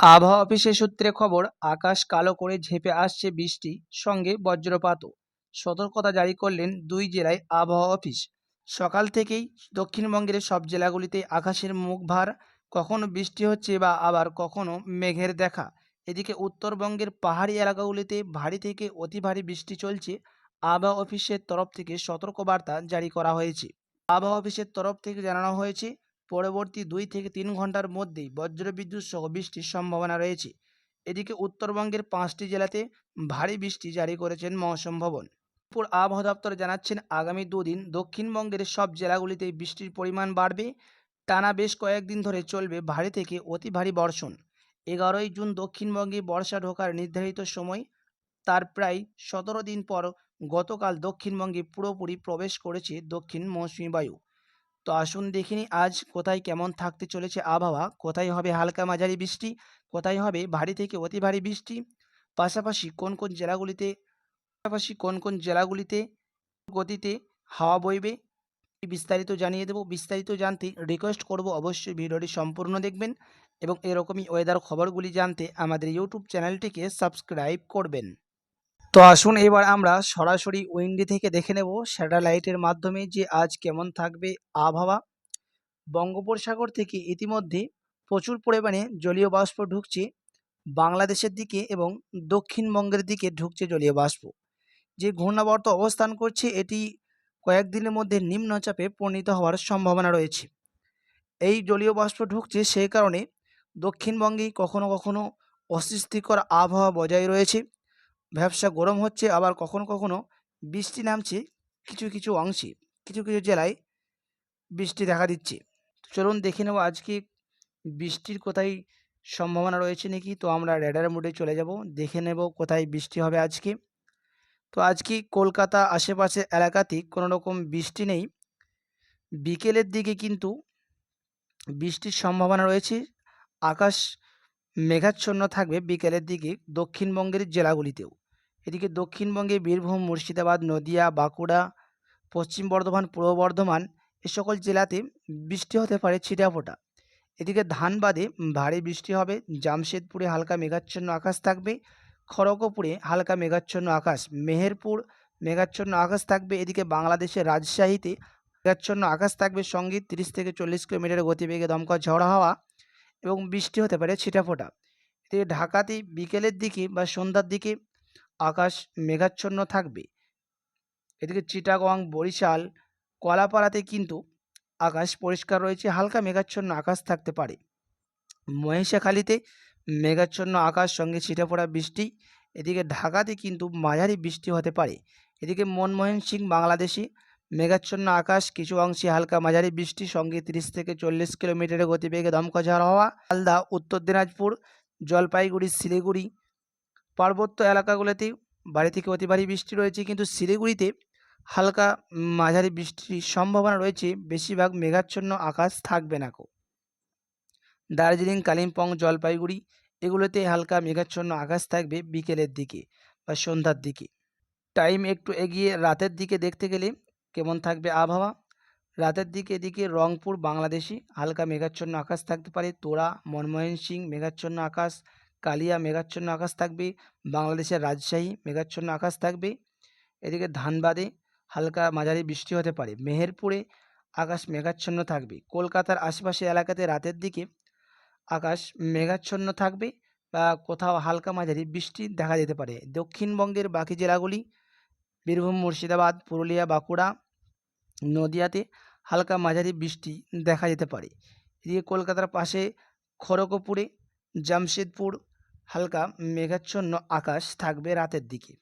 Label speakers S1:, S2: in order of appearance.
S1: আবহাওয়া অফিসের সূত্রে খবর, আকাশ কালো করে ঝেঁপে আসছে বৃষ্টি, সঙ্গে বজ্রপাতও। সতর্কতা জারি করলেন দুই জেলায় আবহাওয়া অফিস। সকাল থেকেই দক্ষিণবঙ্গের সব জেলাগুলিতে আকাশের মুখ ভার কখনো বৃষ্টি হচ্ছে বা আবার কখনো মেঘের দেখা। এদিকে উত্তরবঙ্গের পাহাড়ি এলাকাগুলিতে ভারী থেকে অতি ভারী বৃষ্টি চলছে। আবহাওয়া অফিসের তরফ থেকে সতর্কবার্তা জারি করা হয়েছে। আবহাওয়া অফিসের তরফ থেকে জানানো হয়েছে পরবর্তী দুই থেকে তিন ঘণ্টার মধ্যেই বজ্রবিদ্যুৎ সহ বৃষ্টির সম্ভাবনা রয়েছে। এদিকে উত্তরবঙ্গের পাঁচটি জেলাতে ভারী বৃষ্টি জারি করেছেন মৌসুম ভবন। উপর আবহাওয়া দপ্তর জানাচ্ছেন, আগামী দুদিন দক্ষিণবঙ্গের সব জেলাগুলিতে বৃষ্টির পরিমাণ বাড়বে। টানা বেশ কয়েকদিন ধরে চলবে ভারী থেকে অতি ভারী বর্ষণ। এগারোই জুন দক্ষিণবঙ্গে বর্ষা ঢোকার নির্ধারিত সময়, তার প্রায় সতেরো দিন পর গতকাল দক্ষিণবঙ্গে পুরোপুরি প্রবেশ করেছে দক্ষিণ মৌসুমী বায়ু। তো আসুন দেখিনি আজ কোথায় কেমন থাকতে চলেছে আবহাওয়া। কোথায় হবে হালকা মাঝারি বৃষ্টি? কোথায় হবে ভারী থেকে অতি ভারী বৃষ্টি? পাশাপাশি কোন কোন জেলাগুলিতে, পাশাপাশি কোন কোন জেলাগুলিতে গতিতে হাওয়া বইবে? বিস্তারিত জানিয়ে দেবো। বিস্তারিত জানতে রিকোয়েস্ট করব অবশ্যই ভিডিওটি সম্পূর্ণ দেখবেন এবং এরকমই ওয়েদার খবরগুলি জানতে আমাদের ইউটিউব চ্যানেলটিকে সাবস্ক্রাইব করবেন। তো আসুন এবার আমরা সরাসরি উইন্ডি থেকে দেখে নেব স্যাটেলাইটের মাধ্যমে যে আজ কেমন থাকবে আবহাওয়া। বঙ্গোপসাগর থেকে ইতিমধ্যে প্রচুর পরিমাণে জলীয় বাষ্প ঢুকছে, বাংলাদেশের দিকে এবং দক্ষিণবঙ্গের দিকে ঢুকছে জলীয় বাষ্প। যে ঘূর্ণাবর্ত অবস্থান করছে, এটি কয়েকদিনের মধ্যে নিম্নচাপে পরিণত হওয়ার সম্ভাবনা রয়েছে। এই জলীয় বাষ্প ঢুকছে সেই কারণে দক্ষিণবঙ্গে কখনো কখনো অস্বস্তিকর আবহাওয়া বজায় রয়েছে। ব্যবসা গরম হচ্ছে, আবার কখনো কখনো বৃষ্টি নামছে কিছু কিছু অংশে, কিছু কিছু জেলায় বৃষ্টি দেখা দিচ্ছে। চলুন দেখে নেব আজকে বৃষ্টির কোথায় সম্ভাবনা রয়েছে নাকি? তো আমরা রেডার মোডে চলে যাব, দেখে নেব কোথায় বৃষ্টি হবে আজকে। তো আজকে কলকাতা আশেপাশের এলাকাতে কোনো রকম বৃষ্টি নেই। বিকেলের দিকে কিন্তু বৃষ্টির সম্ভাবনা রয়েছে। আকাশ মেঘাচ্ছন্ন থাকবে বিকেলের দিকে দক্ষিণবঙ্গের জেলাগুলিতেও। এদিকে দক্ষিণবঙ্গে বীরভূম, মুর্শিদাবাদ, নদিয়া, বাঁকুড়া, পশ্চিম বর্ধমান, পূর্ব বর্ধমান এ সকল জেলাতে বৃষ্টি হতে পারে ছিটাফোঁটা এদিকে ধানবাদে ভারী বৃষ্টি হবে, জামশেদপুরে হালকা মেঘাচ্ছন্ন আকাশ থাকবে, খড়গপুরে হালকা মেঘাচ্ছন্ন আকাশ, মেহেরপুর মেঘাচ্ছন্ন আকাশ থাকবে, এদিকে বাংলাদেশের রাজশাহীতে মেঘাচ্ছন্ন আকাশ থাকবে, সঙ্গে তিরিশ থেকে চল্লিশ কিলোমিটার গতিবেগে দমকা ঝড় হাওয়া এবং বৃষ্টি হতে পারে ছিটাফোটা এদিকে ঢাকাতে বিকেলের দিকে বা সন্ধ্যার দিকে আকাশ মেঘাচ্ছন্ন থাকবে। এদিকে চিটাগং, বরিশাল, কলাপাড়াতে কিন্তু আকাশ পরিষ্কার রয়েছে, হালকা মেঘাচ্ছন্ন আকাশ থাকতে পারে। মহিষাখালীতে মেঘাচ্ছন্ন আকাশ, সঙ্গে ছিটে পড়া বৃষ্টি। এদিকে ঢাকাতে কিন্তু মাঝারি বৃষ্টি হতে পারে। এদিকে মনমোহন সিং, বাংলাদেশি মেঘাচ্ছন্ন আকাশ, কিছু অংশে হালকা মাঝারি বৃষ্টি, সঙ্গে তিরিশ থেকে চল্লিশ কিলোমিটারের গতিবেগে দমকা ঝড় হওয়া। মালদা উত্তর দিনাজপুর, জলপাইগুড়ি, শিলিগুড়ি পার্বত্য এলাকাগুলোতে বাড়ি থেকে অতি ভারী বৃষ্টি রয়েছে, কিন্তু শিলিগুড়িতে হালকা মাঝারি বৃষ্টির সম্ভাবনা রয়েছে। বেশিরভাগ মেঘাচ্ছন্ন আকাশ থাকবে না কো দার্জিলিং, কালিম্পং, জলপাইগুড়ি এগুলোতে হালকা মেঘাচ্ছন্ন আকাশ থাকবে বিকেলের দিকে বা সন্ধ্যার দিকে। টাইম একটু এগিয়ে রাতের দিকে দেখতে গেলে কেমন থাকবে আবহাওয়া? রাতের দিকে এদিকে রংপুর বাংলাদেশি হালকা মেঘাচ্ছন্ন আকাশ থাকতে পারে। তোরা, মনমোহন সিং, মেঘাচ্ছন্ন আকাশ। কালিয়া, মেঘাচ্ছন্ন আকাশ থাকবে। বাংলাদেশের রাজশাহী, মেঘাচ্ছন্ন আকাশ থাকবে। এদিকে ধানবাদে হালকা মাঝারি বৃষ্টি হতে পারে। মেহেরপুরে আকাশ মেঘাচ্ছন্ন থাকবে। কলকাতার আশেপাশে এলাকাতে রাতের দিকে আকাশ মেঘাচ্ছন্ন থাকবে বা কোথাও হালকা মাঝারি বৃষ্টি দেখা যেতে পারে। দক্ষিণবঙ্গের বাকি জেলাগুলি বীরভূম, মুর্শিদাবাদ, পুরুলিয়া, বাঁকুড়া নদিয়াতে হালকা মাঝারি বৃষ্টি দেখা যেতে পারে। এদিকে কলকাতার পাশে খড়গপুরে, জামশেদপুর হালকা মেঘাচ্ছন্ন আকাশ থাকবে রাতের দিকে।